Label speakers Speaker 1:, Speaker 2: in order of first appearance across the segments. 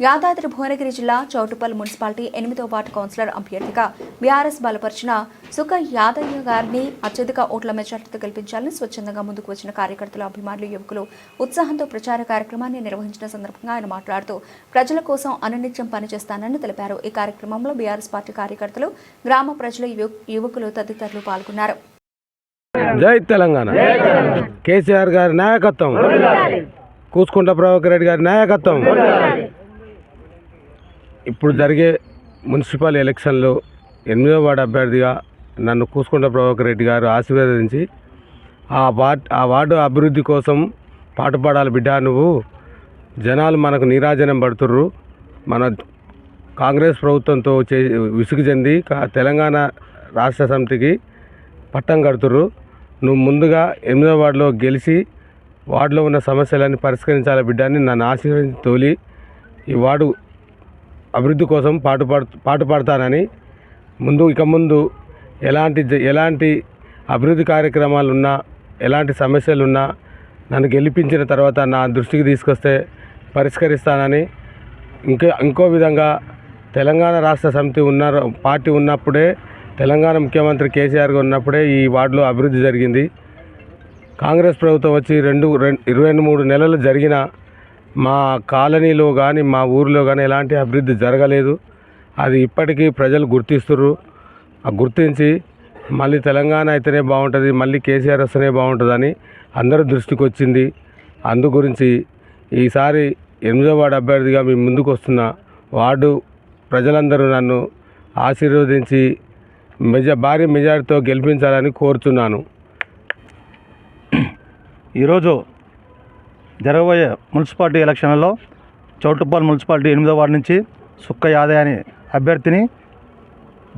Speaker 1: యాదాద్రి భువనగిరి జిల్లా చౌటుపల్ మున్సిపాలిటీ ఎనిమిదో ward councillor అభ్యర్థిగా బీఆర్ఎస్ బలపరిచిన సుఖ యాదయ్య గారిని అత్యధిక ఓట్ల మెజార్టీతో గెలిపించాలని స్వచ్ఛందంగా ముందుకు వచ్చిన కార్యకర్తలు అభిమానులు యువకులు ఉత్సాహంతో ప్రచార కార్యక్రమాన్ని నిర్వహించిన సందర్భంగా ఆయన మాట్లాడుతూ ప్రజల కోసం అనునిత్యం పనిచేస్తానని తెలిపారు. ఈ కార్యక్రమంలో బీఆర్ఎస్ పార్టీ కార్యకర్తలు గ్రామ ప్రజలు యువ- యువకులు తదితరులు పాల్గొన్నారు.
Speaker 2: జై తెలంగాణ. కేసీఆర్ గారి నాయకత్వం. కూసుకుంట ప్రభాకర్ రెడ్డి గారి నాయకత్వం. ఇప్పుడు జరిగే మున్సిపల్ ఎలక్షన్లో ఎనిమిదో వార్డు అభ్యర్థిగా నన్ను కూసుకుంట ప్రభాకర్ రెడ్డి గారు ఆశీర్వదించి ఆ వార్డ్ ఆ వార్డు అభివృద్ధి కోసం పాటుపడాలి బిడ్డ నువ్వు. జనాలు మనకు నీరాజనం పడుతుర్రు. మన కాంగ్రెస్ ప్రభుత్వంతో చే విసుగు చెంది కా- తెలంగాణ రాష్ట్ర సమితికి పట్టం కడుతుర్రు. నువ్వు ముందుగా ఎనిమిదో వార్డులో గెలిచి వార్డులో ఉన్న సమస్యలన్నీ పరిష్కరించాలి బిడ్డని నన్ను ఆశీర్వదించి తోలి ఈ వార్డు అభివృద్ధి కోసం పాటు పాటు పాడతానని ముందు ఇక ముందు ఎలాంటి జ- ఎలాంటి అభివృద్ధి కార్యక్రమాలు ఉన్నా ఎలాంటి సమస్యలు ఉన్నా నన్ను గెలిపించిన తర్వాత నా దృష్టికి తీసుకొస్తే పరిష్కరిస్తానని ఇంకా ఇంకో విధంగా తెలంగాణ రాష్ట్ర సమితి ఉన్న పార్టీ ఉన్నప్పుడే తెలంగాణ ముఖ్యమంత్రి కేసీఆర్గా ఉన్నప్పుడే ఈ వార్డులో అభివృద్ధి జరిగింది. కాంగ్రెస్ ప్రభుత్వం వచ్చి రెండు రెండు ఇరవై మూడు నెలలు జరిగిన మా కాలనీలో కానీ మా ఊరిలో కానీ ఎలాంటి అభివృద్ధి జరగలేదు. అది ఇప్పటికీ ప్రజలు గుర్తిస్తుర్రు. గుర్తించి మళ్ళీ తెలంగాణ అయితేనే బాగుంటుంది మళ్ళీ కేసీఆర్ వస్తేనే బాగుంటుందని అందరి దృష్టికి వచ్చింది. అందు గురించి ఈసారి ఎనిమిదో వార్డు అభ్యర్థిగా మీ ముందుకు వస్తున్న వార్డు ప్రజలందరూ నన్ను ఆశీర్వదించి మెజ భారీ మెజార్టీతో గెలిపించాలని కోరుతున్నాను
Speaker 3: ఈరోజు జరగబోయే మున్సిపాలిటీ ఎలక్షన్లలో చౌటుప్పల్ మున్సిపాలిటీ ఎనిమిదో వార్డు నుంచి సుక్క యాదయ్య అనే అభ్యర్థిని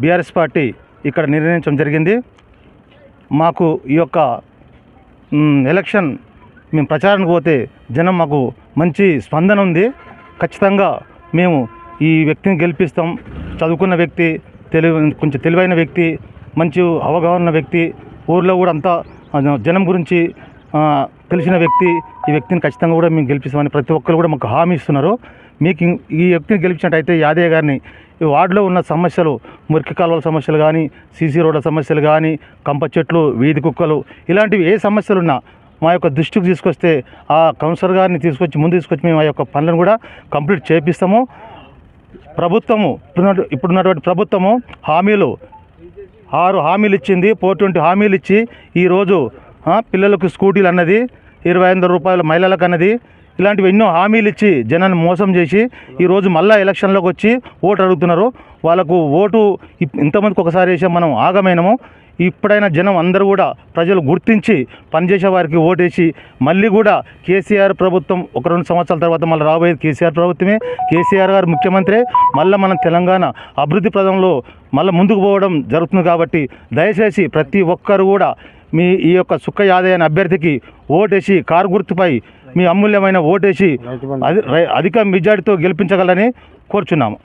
Speaker 3: బీఆర్ఎస్ పార్టీ ఇక్కడ నిర్ణయించడం జరిగింది. మాకు ఈ యొక్క ఎలక్షన్ మేము ప్రచారానికి పోతే జనం మాకు మంచి స్పందన ఉంది. ఖచ్చితంగా మేము ఈ వ్యక్తిని గెలిపిస్తాం. చదువుకున్న వ్యక్తి తెలివి కొంచెం తెలివైన వ్యక్తి మంచి అవగాహన వ్యక్తి ఊర్లో కూడా అంతా జనం గురించి తెలిసిన వ్యక్తి ఈ వ్యక్తిని ఖచ్చితంగా కూడా మేము గెలిపిస్తామని ప్రతి ఒక్కరు కూడా మాకు హామీ ఇస్తున్నారు. మీకు ఇం- ఈ వ్యక్తిని గెలిపించినట్టయితే యాదయ్య గారిని ఈ వార్డులో ఉన్న సమస్యలు మురికి కాలువల సమస్యలు కానీ సీసీ రోడ్ల సమస్యలు కానీ కంప చెట్లు వీధి కుక్కలు ఇలాంటివి ఏ సమస్యలు ఉన్నా మా యొక్క దృష్టికి తీసుకొస్తే ఆ కౌన్సిలర్ గారిని తీసుకొచ్చి ముందు తీసుకొచ్చి మేము ఆ యొక్క పనులను కూడా కంప్లీట్ చేపిస్తాము. ప్రభుత్వము ఇప్పుడున్న ఇప్పుడున్నటువంటి ప్రభుత్వము హామీలు ఆరు హామీలు ఇచ్చింది ఫోర్ ట్వంటీ హామీలు ఇచ్చి ఈరోజు పిల్లలకు స్కూటీలు అన్నది ఇరవై ఐదు రూపాయల మహిళలకు అన్నది ఇలాంటివి ఎన్నో హామీలు ఇచ్చి జనాన్ని మోసం చేసి ఈరోజు మళ్ళా ఎలక్షన్లోకి వచ్చి ఓటు అడుగుతున్నారు. వాళ్ళకు ఓటు ఇప్- ఇంతమందికి ఒకసారి వేసాం మనం ఆగమైనము. ఇప్పుడైనా జనం అందరూ కూడా ప్రజలు గుర్తించి పనిచేసే వారికి ఓటేసి మళ్ళీ కూడా కేసీఆర్ ప్రభుత్వం ఒక రెండు సంవత్సరాల తర్వాత మళ్ళీ రాబోయేది కేసీఆర్ ప్రభుత్వమే. కేసీఆర్ గారు ముఖ్యమంత్రి. మళ్ళీ మన తెలంగాణ అభివృద్ధి ప్రదంలో మళ్ళీ ముందుకు పోవడం జరుగుతుంది కాబట్టి దయచేసి ప్రతి ఒక్కరు కూడా మీ ఈ యొక్క సుక్క యాదయ్య అనే అభ్యర్థికి ఓటేసి కారు గుర్తుపై మీ అమూల్యమైన ఓటేసి అధిక మెజార్టీతో గెలిపించగలని కోరుచున్నాము.